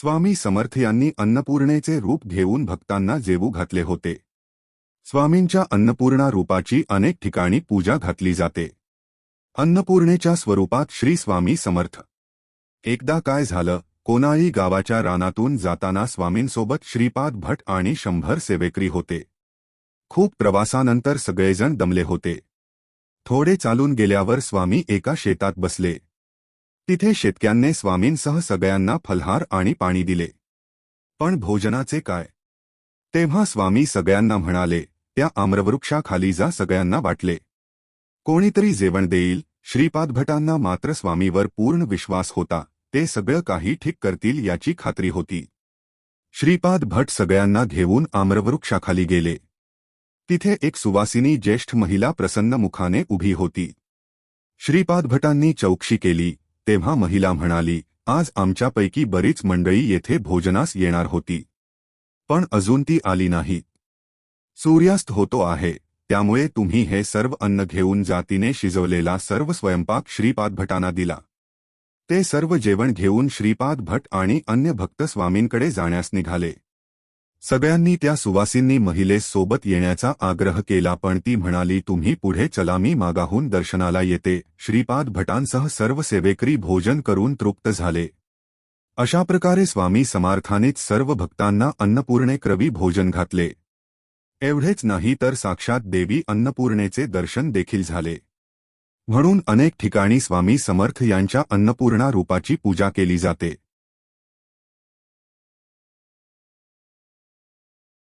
स्वामी समर्थ यांनी अन्नपूर्णेचे रूप घेऊन भक्तांना जेवू घातले होते. स्वामींच्या अन्नपूर्णा रूपाची अनेक ठिकाणी पूजा घातली जाते. अन्नपूर्णेच्या स्वरूपात श्री स्वामी समर्थ. एकदा काय झालं कोनाळी गावाच्या रानातून जाताना स्वामींसोबत श्रीपाद भट आणि शंभर सेवेकरी होते. खूप प्रवासानंतर सगळेजण दमले होते. थोडे चालून गेल्यावर स्वामी एका शेतात बसले. तिथे शेतक्यांनी स्वामींसह सगळ्यांना फलहार आणि पाणी दिले. पण भोजनाचे काय? तेव्हा स्वामी सगळ्यांना म्हणाले त्या आम्रवृक्षाखाली जा सगळ्यांना वाटले कोणीतरी जेवण देईल. श्रीपाद भटांना मात्र स्वामीवर पूर्ण विश्वास होता. ते सगळं काही ठीक करतील याची खात्री होती. श्रीपाद भट सगळ्यांना घेऊन आम्रवृक्षाखाली गेले. तिथे एक सुवासिनी ज्येष्ठ महिला प्रसन्न मुखाने उभी होती. श्रीपाद भटांनी चौकशी केली. तेव्हा महिला म्हणाली आज आमच्यापैकी बरीच मंडळी येथे भोजनास येणार होती. पण अजून ती आली नाही. सूर्यास्त होतो आहे. त्यामुळे तुम्ही हे सर्व अन्न घेऊन जातीने शिजवलेला सर्व स्वयंपाक श्रीपाद भटांना दिला. ते सर्व जेवण घेऊन श्रीपाद भट आणि अन्य भक्त स्वामींकडे जाण्यास निघाले. सगळ्यांनी त्या सुवासींनी महिलेस सोबत येण्याचा आग्रह केला पण ती म्हणाली तुम्ही पुढे चला मी मागाहून दर्शनाला येते. श्रीपाद भटांसह सर्व सेवेकरी भोजन करून तृप्त झाले. अशा प्रकारे स्वामी समार्थानेच सर्व भक्तांना अन्नपूर्णे क्रवी भोजन घातले. एवढेच नाही तर साक्षात देवी अन्नपूर्णेचे दर्शन देखील झाले. म्हणून अनेक ठिकाणी स्वामी समर्थ यांच्या अन्नपूर्णा रूपाची पूजा केली जाते.